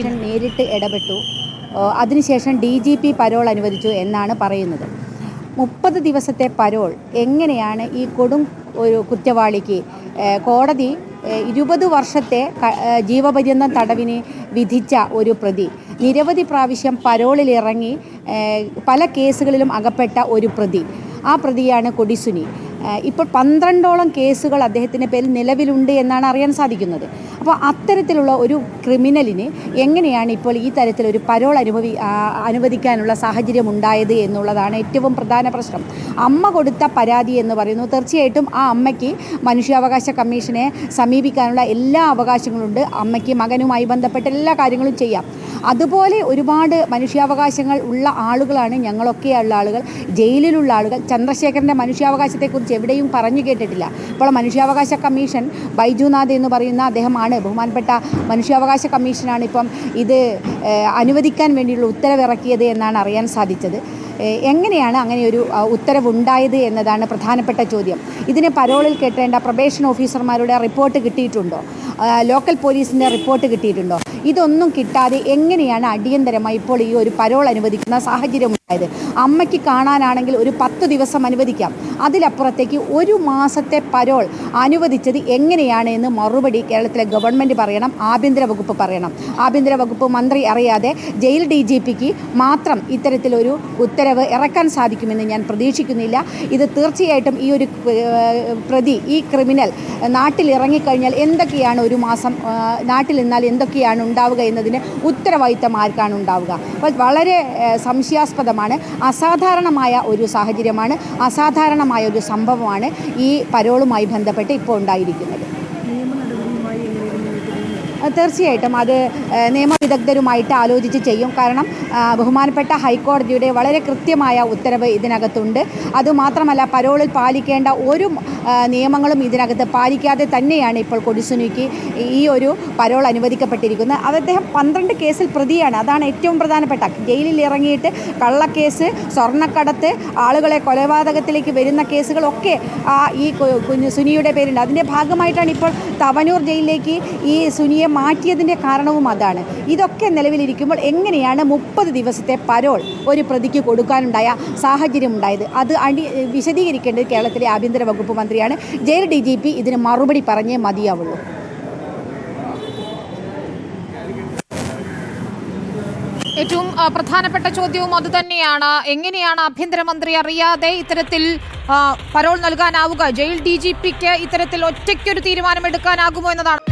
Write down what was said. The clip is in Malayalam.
നേരിട്ട് ഇടപെട്ടു. അതിനുശേഷം ഡി ജി പി പരോൾ അനുവദിച്ചു എന്നാണ് പറയുന്നത്. മുപ്പത് ദിവസത്തെ പരോൾ എങ്ങനെയാണ് ഈ കൊടും ഒരു കുറ്റവാളിക്ക് കോടതി ഇരുപത് വർഷത്തെ ജീവപര്യന്തം തടവിന് വിധിച്ച ഒരു പ്രതി നിരവധി പ്രാവശ്യം പരോളിൽ ഇറങ്ങി പല കേസുകളിലും അകപ്പെട്ട ഒരു പ്രതി ആ പ്രതിയാണ് കൊടിസുനി. ഇപ്പോൾ പന്ത്രണ്ടോളം കേസുകൾ അദ്ദേഹത്തിന്റെ പേരിൽ നിലവിലുണ്ട് എന്നാണ് അറിയാൻ സാധിക്കുന്നത്. അപ്പോൾ അത്തരത്തിലുള്ള ഒരു ക്രിമിനലിന് എങ്ങനെയാണ് ഇപ്പോൾ ഈ തരത്തിലൊരു പരോൾ അനുഭവി അനുവദിക്കാനുള്ള സാഹചര്യം ഉണ്ടായത് എന്നുള്ളതാണ് ഏറ്റവും പ്രധാന പ്രശ്നം. അമ്മ കൊടുത്ത പരാതി എന്ന് പറയുന്നു തീർച്ചയായിട്ടും ആ അമ്മയ്ക്ക് മനുഷ്യാവകാശ കമ്മീഷനെ സമീപിക്കാനുള്ള എല്ലാ അവകാശങ്ങളുണ്ട്. അമ്മയ്ക്ക് മകനുമായി ബന്ധപ്പെട്ട എല്ലാ കാര്യങ്ങളും ചെയ്യാം. അതുപോലെ ഒരുപാട് മനുഷ്യാവകാശങ്ങൾ ഉള്ള ആളുകളാണ് ഞങ്ങളൊക്കെയുള്ള ആളുകൾ. ജയിലിലുള്ള ആളുകൾ. ചന്ദ്രശേഖരന്റെ മനുഷ്യാവകാശത്തെക്കുറിച്ച് എവിടെയും പറഞ്ഞു കേട്ടിട്ടില്ല. അപ്പോൾ മനുഷ്യാവകാശ കമ്മീഷൻ ബൈജുനാഥ് എന്ന് പറയുന്ന അദ്ദേഹമാണ് ബഹുമാനപ്പെട്ട മനുഷ്യാവകാശ കമ്മീഷനാണ് ഇപ്പം ഇത് അനുവദിക്കാൻ വേണ്ടിയുള്ള ഉത്തരവിറക്കിയത് എന്നാണ് അറിയാൻ സാധിച്ചത്. എങ്ങനെയാണ് അങ്ങനെ ഒരു ഉത്തരവുണ്ടായത് എന്നതാണ് പ്രധാനപ്പെട്ട ചോദ്യം. ഇതിന് പരോളിൽ കെട്ടേണ്ട പ്രൊബേഷൻ ഓഫീസർമാരുടെ റിപ്പോർട്ട് കിട്ടിയിട്ടുണ്ടോ? ലോക്കൽ പോലീസിന്റെ റിപ്പോർട്ട് കിട്ടിയിട്ടുണ്ടോ? ഇതൊന്നും കിട്ടാതെ എങ്ങനെയാണ് അടിയന്തരമായി ഇപ്പോൾ ഈ ഒരു പരോൾ അനുവദിക്കുന്ന സാഹചര്യം ഉണ്ടായത്? അമ്മയ്ക്ക് കാണാനാണെങ്കിൽ ഒരു പത്ത് ദിവസം അനുവദിക്കാം. അതിലപ്പുറത്തേക്ക് ഒരു മാസത്തെ പരോൾ അനുവദിച്ചത് എങ്ങനെയാണ് എന്ന് മറുപടി കേരളത്തിലെ ഗവൺമെന്റ് പറയണം ആഭ്യന്തര വകുപ്പ് പറയണം. ആഭ്യന്തര വകുപ്പ് മന്ത്രി അറിയാതെ ജയിൽ ഡി ജി പിക്ക് മാത്രം ഇത്തരത്തിലൊരു ഉത്തരവ് ഇറക്കാൻ സാധിക്കുമെന്ന് ഞാൻ പ്രതീക്ഷിക്കുന്നില്ല. ഇത് തീർച്ചയായിട്ടും ഈ ഒരു പ്രതി ഈ ക്രിമിനൽ നാട്ടിൽ ഇറങ്ങിക്കഴിഞ്ഞാൽ എന്തൊക്കെയാണ് ഒരു മാസം നാട്ടിൽ നിന്നാൽ എന്തൊക്കെയാണ് ഉണ്ടാവുക എന്നതിന് ഉത്തരവാദിത്തം ആർക്കാണ് ഉണ്ടാവുക. അപ്പോൾ വളരെ സംശയാസ്പദമാണ്. അസാധാരണമായ ഒരു സാഹചര്യമാണ് അസാധാരണമായ ഒരു സംഭവമാണ് ഈ പരോളുമായി ബന്ധപ്പെട്ട് ഇപ്പോൾ ഉണ്ടായിരിക്കുന്നത്. തീർച്ചയായിട്ടും അത് നിയമവിദഗ്ധരുമായിട്ട് ആലോചിച്ച് ചെയ്യും. കാരണം ബഹുമാനപ്പെട്ട ഹൈക്കോടതിയുടെ വളരെ കൃത്യമായ ഉത്തരവ് ഇതിനകത്തുണ്ട്. അതുമാത്രമല്ല പരോളിൽ പാലിക്കേണ്ട ഒരു നിയമങ്ങളും ഇതിനകത്ത് പാലിക്കാതെ തന്നെയാണ് ഇപ്പോൾ കൊടിസുനിക്ക് ഈ ഒരു പരോൾ അനുവദിക്കപ്പെട്ടിരിക്കുന്നത്. അത് അദ്ദേഹം പന്ത്രണ്ട് കേസിൽ പ്രതിയാണ്. അതാണ് ഏറ്റവും പ്രധാനപ്പെട്ട. ജയിലിൽ ഇറങ്ങിയിട്ട് കള്ളക്കേസ് സ്വർണക്കടത്ത് ആളുകളെ കൊലപാതകത്തിലേക്ക് വരുന്ന കേസുകളൊക്കെ ഈ കുഞ്ഞു സുനിയുടെ പേരുണ്ട് അതിന്റെ ഭാഗമായിട്ടാണ് ഇപ്പോൾ തവനൂർ ജയിലിലേക്ക് ഈ സുനിയെ മാറ്റിയതിന്റെ കാരണവും അതാണ്. ഇതൊക്കെ നിലവിലിരിക്കുമ്പോൾ എങ്ങനെയാണ് മുപ്പത് ദിവസത്തെ പരോൾ ഒരു പ്രതിക്ക് കൊടുക്കാനുണ്ടായ സാഹചര്യം ഉണ്ടായത് അത് അടി വിശദീകരിക്കേണ്ടത് കേരളത്തിലെ ആഭ്യന്തര വകുപ്പ് മന്ത്രിയാണ്. ജയിൽ ഡി ജി പി ഇതിന് മറുപടി പറഞ്ഞേ മതിയാവുള്ളൂ. ഏറ്റവും പ്രധാനപ്പെട്ട ചോദ്യവും അതുതന്നെയാണ് എങ്ങനെയാണ് ആഭ്യന്തരമന്ത്രി അറിയാതെ ഇത്തരത്തിൽ പരോൾ നൽകാനാവുക? ജയിൽ ഡി ജി പിക്ക് ഇത്തരത്തിൽ ഒറ്റയ്ക്കൊരു തീരുമാനമെടുക്കാനാകുമോ എന്നതാണ്.